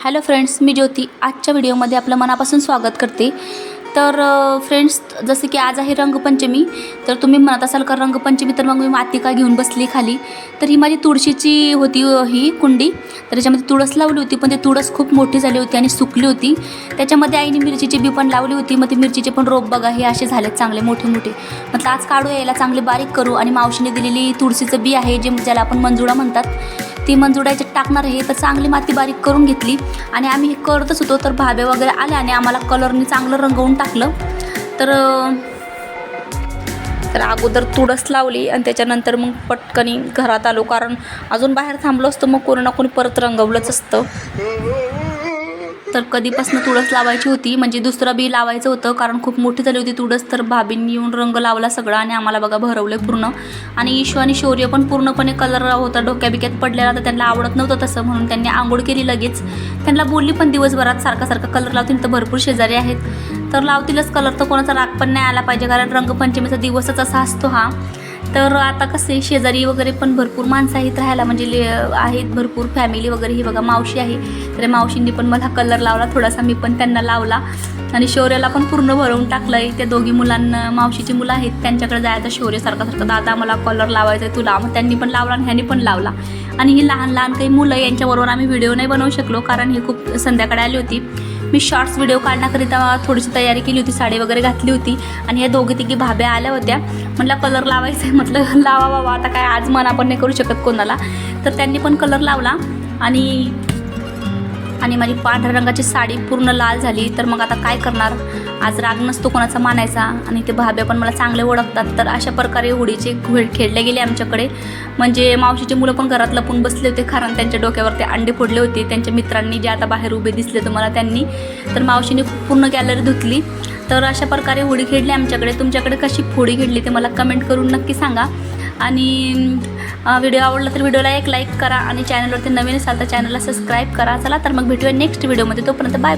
Hello friends मी ज्योती. आजच्या व्हिडिओमध्ये आपलं मनापासून स्वागत करते. तर फ्रेंड्स जसे की आज आहे रंगपंचमी तर तुम्ही म्हणत असाल का रंगपंचमी तर मग मी माती का घेऊन बसली खाली? तर ही माझी तुळशीची होती ही कुंडी. तर त्याच्यामध्ये तुळस लावली होती पण ती तुळस खूप मोठी झाली होती आणि सुकली होती. त्याच्यामध्ये आईने मिरचीची बी पण लावली होती. मग ते मिरचीचे पण रोप बघा हे असे झालेत चांगले मोठे मोठे म्हटलं आज काढू यायला चांगले बारीक करू. आणि मावशीने दिलेली तुळशीचं बी आहे जे ज्याला आपण मंजुळा म्हणतात. ती मंजुळा टाकणार आहे तर चांगली माती बारीक करून घेतली. आणि आम्ही हे करतच होतो तर भाबे वगैरे आले आणि आम्हाला कलरने चांगलं रंगवून टाकलं. तर तर अगोदर तुळस लावली आणि त्याच्यानंतर मग पटकनी घरात आलो कारण अजून बाहेर थांबलो असतो मग कोणी ना कोणी परत रंगवलंच असतं. तर कधीपासून तुळस लावायची होती. म्हणजे दुसरं बी लावायचं होतं. कारण खूप मोठी झाली होती तुळस. तर भाभींनी येऊन रंग लावला सगळा आणि आम्हाला बघा भरवलं पूर्ण. आणि ईशू आणि शौर्य पण पूर्णपणे कलर होता. डोक्या बिक्यात पडलेला तर त्यांना आवडत नव्हतं तसं. म्हणून त्यांनी आंघोळ केली लगेच. त्यांना बोलली पण दिवसभरात सारखा सारखा कलर लावतील तर भरपूर शेजारी आहेत. तर लावतीलच कलर तर कोणाचा राग पण नाही आला पाहिजे. कारण रंगपंचमीचा दिवसच असा असतो हा. तर आता कसे शेजारी वगैरे पण भरपूर माणसं आहेत राहायला म्हणजे ले आहेत भरपूर फॅमिली वगैरे. ही बघा मावशी आहे. तर मावशींनी पण मला कलर लावला थोडासा मी पण त्यांना लावला. आणि शौर्याला पण पूर्ण भरवून टाकलं आहे त्या दोघी मुलांना मावशीची मुलं आहेत त्यांच्याकडे जायचं शौर्य सारखं सारखं. दादा मला कलर लावायचा आहे तुला. मग त्यांनी पण लावला आणि ह्यांनी पण लावला. आणि ही लहान लहान काही मुलं यांच्याबरोबर आम्ही व्हिडिओ नाही बनवू शकलो कारण ही खूप संध्याकाळी आली होती. मी शॉर्ट्स व्हिडिओ काढण्याकरिता थोडीशी तयारी केली होती साडी वगैरे घातली होती आणि या दोघी तिघी भाभ्या आल्या होत्या. म्हटलं कलर लावायचा आहे म्हटलं लावा बाबा आता काय आज मन आपण नाही करू शकत कोणाला. तर त्यांनी पण कलर लावला आणि आणि माझी पांढऱ्या रंगाची साडी पूर्ण लाल झाली तर मग आता काय करणार? आज राग नसतो कोणाचा मानायचा आणि ते भाभ्या पण मला चांगले ओळखतात. तर अशा प्रकारे होळीचे खेळ खेळले गेले आमच्याकडे. म्हणजे मावशीचे मुलं पण घरात लपून बसले होते कारण त्यांच्या डोक्यावर ते अंडे फोडले होते. त्यांच्या मित्रांनी जे आता बाहेर उभे दिसले तुम्हाला त्यांनी तर मावशीने पूर्ण गॅलरी धुतली. तर अशा प्रकारे होळी खेळली आमच्याकडे. तुमच्याकडे कशी फोडी खेळली ते मला कमेंट करून नक्की सांगा. आणि व्हिडिओ आवडला तर व्हिडिओला एक लाईक करा आणि चॅनलवरती नवीन असाल तर चॅनलला सबस्क्राईब करा. चला तर मग भेटूया नेक्स्ट व्हिडिओमध्ये तोपर्यंत बाय